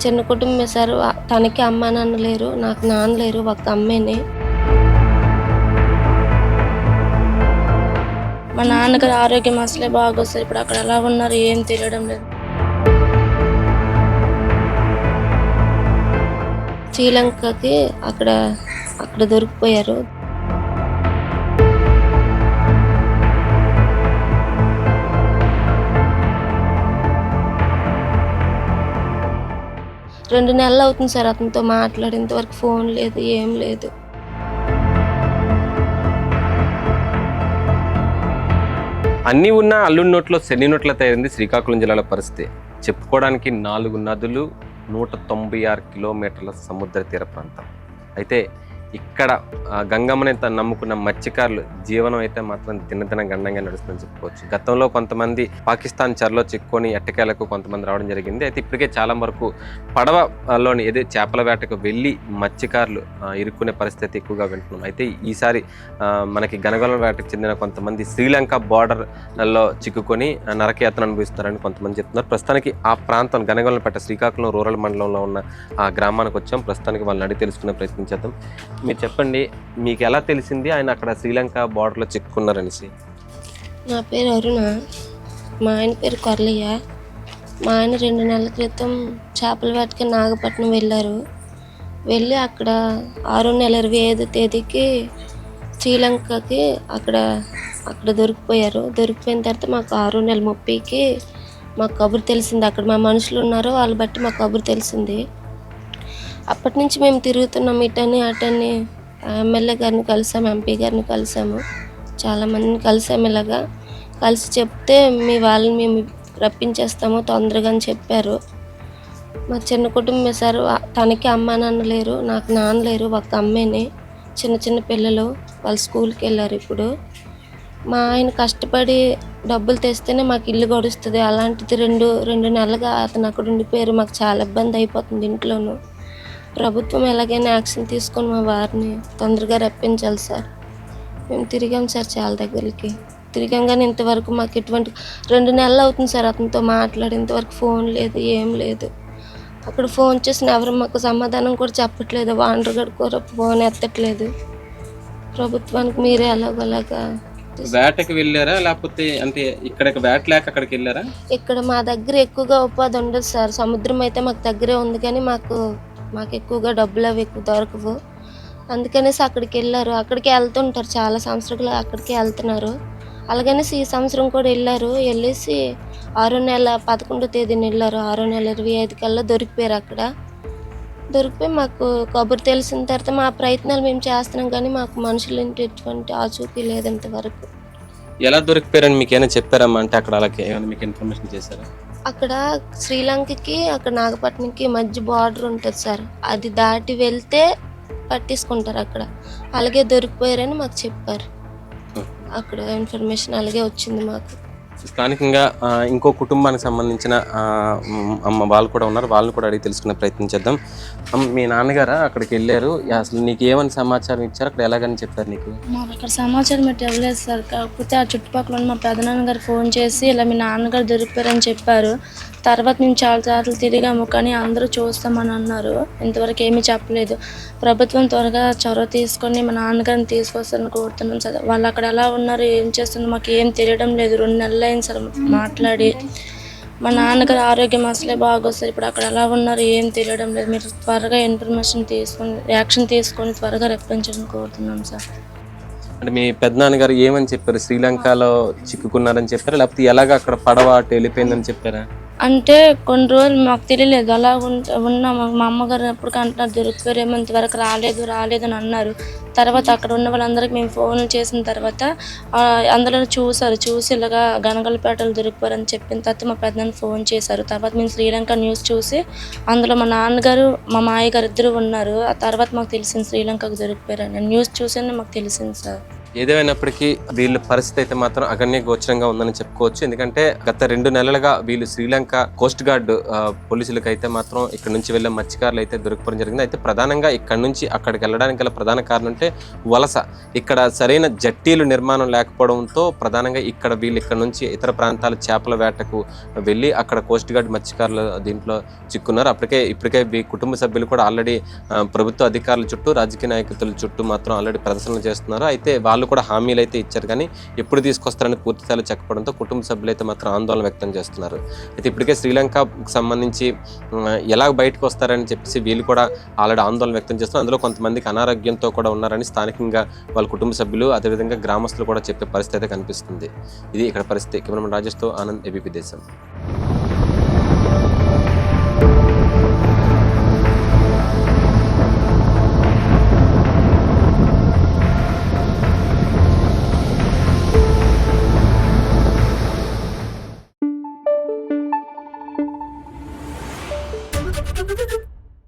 చిన్న కుటుంబం సార్ తనకి అమ్మ నాన్న లేరు నాకు నాన్న లేరు ఒక అమ్మేనే. మా నాన్నగారు ఆరోగ్యం అసలే బాగోస్తుంది ఇప్పుడు అక్కడ ఎలా ఉన్నారు ఏం తెలియడం లేదు. శ్రీలంకకి అక్కడ అక్కడ దొరికిపోయారు. రెండు నెలలు అవుతుంది సార్ అతనితో మాట్లాడేంతవరకు ఫోన్ లేదు ఏం లేదు. అన్నీ ఉన్న అల్లుడి నోట్లో శని నోట్ల తయారైంది శ్రీకాకుళం జిల్లాల పరిస్థితి. చెప్పుకోవడానికి నాలుగు నదులు నూట తొంభై ఆరు కిలోమీటర్ల సముద్ర తీర ప్రాంతం. అయితే ఇక్కడ గంగమ్మని తను నమ్ముకున్న మత్స్యకారులు జీవనం అయితే మాత్రం దినదిన గండంగా నడుస్తుందని చెప్పుకోవచ్చు. గతంలో కొంతమంది పాకిస్తాన్ చెరలో చిక్కుకొని ఎట్టకేలకు కొంతమంది రావడం జరిగింది. అయితే ఇప్పటికే చాలా వరకు పడవలోని ఏదో చేపల వేటకు వెళ్ళి మత్స్యకారులు ఇరుక్కునే పరిస్థితి ఎక్కువగా వింటున్నాం. అయితే ఈసారి మనకి గనగొల వేటకు చెందిన కొంతమంది శ్రీలంక బార్డర్లో చిక్కుకొని నరకయాత్ర అనుభవిస్తారని అనుభవిస్తున్నారని కొంతమంది చెప్తున్నారు. ప్రస్తుతానికి ఆ ప్రాంతం గనగొలంపేట శ్రీకాకుళం రూరల్ మండలంలో ఉన్న ఆ గ్రామానికి వచ్చాం. ప్రస్తుతానికి వాళ్ళని అడిగి తెలుసుకునే ప్రయత్నం చేద్దాం. మీరు చెప్పండి మీకు ఎలా తెలిసింది ఆయన అక్కడ శ్రీలంక బార్డర్లో చిక్కుకున్నారనేసి నా పేరు అరుణ. మా ఆయన పేరు కొరలయ్య. మా ఆయన రెండు నెలల క్రితం చేపల వేటకి నాగపట్నం వెళ్ళారు. వెళ్ళి అక్కడ ఆరు నెల ఇరవై ఐదు తేదీకి శ్రీలంకకి అక్కడ అక్కడ దొరికిపోయారు. దొరికిపోయిన తర్వాత మాకు ఆరు నెల ముప్పైకి మాకు కబురు తెలిసింది. అక్కడ మా మనుషులు ఉన్నారు వాళ్ళు బట్టి మాకు కబురు తెలిసింది. అప్పటి నుంచి మేము తిరుగుతున్నాం ఇటని అటని. ఎమ్మెల్యే గారిని కలిసాము ఎంపీ గారిని కలిసాము. చాలామందిని కలిసాము ఇలాగా. కలిసి చెప్తే మీ వాళ్ళని మేము రప్పించేస్తాము తొందరగా అని చెప్పారు. మా చిన్న కుటుంబం సార్ తనకి అమ్మ నాన్న లేరు నాకు నాన్న లేరు ఒక అమ్మేని. చిన్న చిన్న పిల్లలు వాళ్ళు స్కూల్కి వెళ్ళారు ఇప్పుడు. మా ఆయన కష్టపడి డబ్బులు తెస్తేనే మాకు ఇల్లు గడుస్తుంది. అలాంటిది రెండు రెండు నెలలుగా అతను అక్కడ ఉండిపోయారు. మాకు చాలా ఇబ్బంది అయిపోతుంది ఇంట్లోనూ. ప్రభుత్వం ఎలాగైనా యాక్షన్ తీసుకొని మా వారిని తొందరగా రప్పించాలి సార్. మేము తిరిగాం సార్ చాలా దగ్గరికి. తిరిగాం కానీ ఇంతవరకు మాకు ఎటువంటి రెండు నెలలు అవుతుంది సార్ అతనితో మాట్లాడి ఇంతవరకు ఫోన్ లేదు ఏం లేదు. అక్కడ ఫోన్ చేసిన ఎవరు మాకు సమాధానం కూడా చెప్పట్లేదు వాండర్ గడు కూడా ఫోన్ ఎత్తట్లేదు. ప్రభుత్వానికి మీరే ఎలాగోలాగా వేటకి వెళ్ళారా? లేకపోతే అంటే ఇక్కడ వేట లేక అక్కడికి వెళ్ళారా? ఇక్కడ మా దగ్గర ఎక్కువగా ఉపాధి ఉండదు సార్. సముద్రం అయితే మాకు దగ్గరే ఉంది కానీ మాకు మాకు ఎక్కువగా డబ్బులు అవి ఎక్కువ దొరకవు. అందుకనేసి అక్కడికి వెళ్ళారు. అక్కడికి వెళ్తుంటారు చాలా సంవత్సరాలు అక్కడికి వెళ్తున్నారు. అలాగనేసి ఈ సంవత్సరం కూడా వెళ్ళారు. వెళ్ళేసి ఆరో నెల పదకొండో తేదీన వెళ్ళారు. ఆరో నెల ఇరవై ఐదు కల్లా దొరికిపోయారు అక్కడ. దొరికిపోయి మాకు కబురు తెలిసిన తర్వాత మా ప్రయత్నాలు మేము చేస్తున్నాం కానీ మాకు మనుషులు ఎటువంటి ఆచూకీ లేదు ఇంతవరకు. ఎలా దొరికిపోయారని మీకు ఏమైనా చెప్పారమ్మా అంటే అక్కడ అలాగే ఏమైనా మీకు ఇన్ఫర్మేషన్ చేశారా? అక్కడ శ్రీలంకకి అక్కడ నాగపట్నంకి మధ్య బార్డర్ ఉంటుంది సార్. అది దాటి వెళ్తే పట్టేసుకుంటారు అక్కడ. అలాగే దొరికిపోయారని మాకు చెప్పారు. అక్కడ ఇన్ఫర్మేషన్ అలాగే వచ్చింది మాకు. స్థానికంగా ఇంకో కుటుంబానికి సంబంధించిన అమ్మ వాళ్ళు కూడా ఉన్నారు. వాళ్ళని కూడా అడిగి తెలుసుకునే ప్రయత్నం చేద్దాం. మీ నాన్నగారా అక్కడికి వెళ్ళారు. అసలు నీకు ఏమని సమాచారం ఇచ్చారు? అక్కడ ఎలాగని చెప్పారు నీకు? మాకు అక్కడ సమాచారం అయితే ఇవ్వలేదు సార్. కాకపోతే ఆ చుట్టుపక్కల ఉన్న మా పెదనాన్న గారు ఫోన్ చేసి ఇలా మీ నాన్నగారు దొరికిపోయారని చెప్పారు. తర్వాత మేము చాలా సార్లు తిరిగాము కానీ అందరూ చూస్తామని అన్నారు. ఇంతవరకు ఏమీ చెప్పలేదు. ప్రభుత్వం త్వరగా చొరవ తీసుకొని మా నాన్నగారిని తీసుకొస్తారని కోరుతున్నాం సార్. వాళ్ళు అక్కడ ఎలా ఉన్నారు? ఏం చేస్తున్నారు? మాకు ఏం తెలియడం లేదు. రెండు నెలలు అయింది సార్ మాట్లాడి. మా నాన్నగారి ఆరోగ్యం అసలే బాగోస్తుంది ఇప్పుడు అక్కడ ఎలా ఉన్నారు ఏం తెలియడం లేదు. మీరు త్వరగా ఇన్ఫర్మేషన్ తీసుకొని యాక్షన్ తీసుకొని త్వరగా రప్పించడం కోరుతున్నాం సార్. అంటే మీ పెద్దనాన్నగారు ఏమని చెప్పారు? శ్రీలంకలో చిక్కుకున్నారని చెప్పారా? లేకపోతే ఎలాగ అక్కడ పడవ అటు వెళ్ళిపోయిందని చెప్పారా? అంటే కొన్ని రోజులు మాకు తెలియలేదు. అలా ఉన్నా మా అమ్మగారు ఎప్పుడు అంటున్నారు దొరికిపోయారేమో ఇంతవరకు రాలేదు రాలేదు అని అన్నారు. తర్వాత అక్కడ ఉన్న వాళ్ళందరికీ మేము ఫోన్లు చేసిన తర్వాత అందులో చూసారు చూసి ఇలాగా గనగలపేటలు అని చెప్పిన తర్వాత మా పెద్దనాన్న ఫోన్ చేశారు. తర్వాత మేము శ్రీలంక న్యూస్ చూసి అందులో మా నాన్నగారు మా మాయగారు ఇద్దరు ఉన్నారు. ఆ తర్వాత మాకు తెలిసింది శ్రీలంకకు దొరికిపోయారు న్యూస్ చూసి మాకు తెలిసింది సార్. ఏదేమైనప్పటికీ వీళ్ళ పరిస్థితి అయితే మాత్రం అగణ్య గోచరంగా ఉందని చెప్పుకోవచ్చు. ఎందుకంటే గత రెండు నెలలుగా వీళ్ళు శ్రీలంక కోస్ట్ గార్డ్ పోలీసులకు అయితే మాత్రం ఇక్కడ నుంచి వెళ్ళే మత్స్యకారులు అయితే దొరికిపోవడం జరిగింది. అయితే ప్రధానంగా ఇక్కడ నుంచి అక్కడికి వెళ్ళడానికి గల ప్రధాన కారణం అంటే వలస. ఇక్కడ సరైన జట్టీలు నిర్మాణం లేకపోవడంతో ప్రధానంగా ఇక్కడ వీళ్ళు ఇక్కడ నుంచి ఇతర ప్రాంతాల చేపల వేటకు వెళ్ళి అక్కడ కోస్ట్ గార్డ్ మత్స్యకారులు దీంట్లో చిక్కున్నారు. అప్పటికే ఇప్పటికే మీ కుటుంబ సభ్యులు కూడా ఆల్రెడీ ప్రభుత్వ అధికారుల చుట్టూ రాజకీయ నాయకుల చుట్టూ మాత్రం ఆల్రెడీ ప్రదర్శనలు చేస్తున్నారు. అయితే వాళ్ళు కూడా హామీలు అయితే ఇచ్చారు కానీ ఎప్పుడు తీసుకొస్తారని పూర్తిస్థాయిలో చెప్పడంతో కుటుంబ సభ్యులు అయితే మాత్రం ఆందోళన వ్యక్తం చేస్తున్నారు. అయితే ఇప్పటికే శ్రీలంకకు సంబంధించి ఎలా బయటకు వస్తారని చెప్పేసి వీళ్ళు కూడా ఆల్రెడీ ఆందోళన వ్యక్తం చేస్తున్నారు. అందులో కొంతమందికి అనారోగ్యంతో కూడా ఉన్నారని స్థానికంగా వాళ్ళ కుటుంబ సభ్యులు అదేవిధంగా గ్రామస్తులు కూడా చెప్పే పరిస్థితి అయితే కనిపిస్తుంది. ఇది ఇక్కడ పరిస్థితి. కెమెరామెన్ రాజేష్తో ఆనంద్ ఏబీపీ దేశం.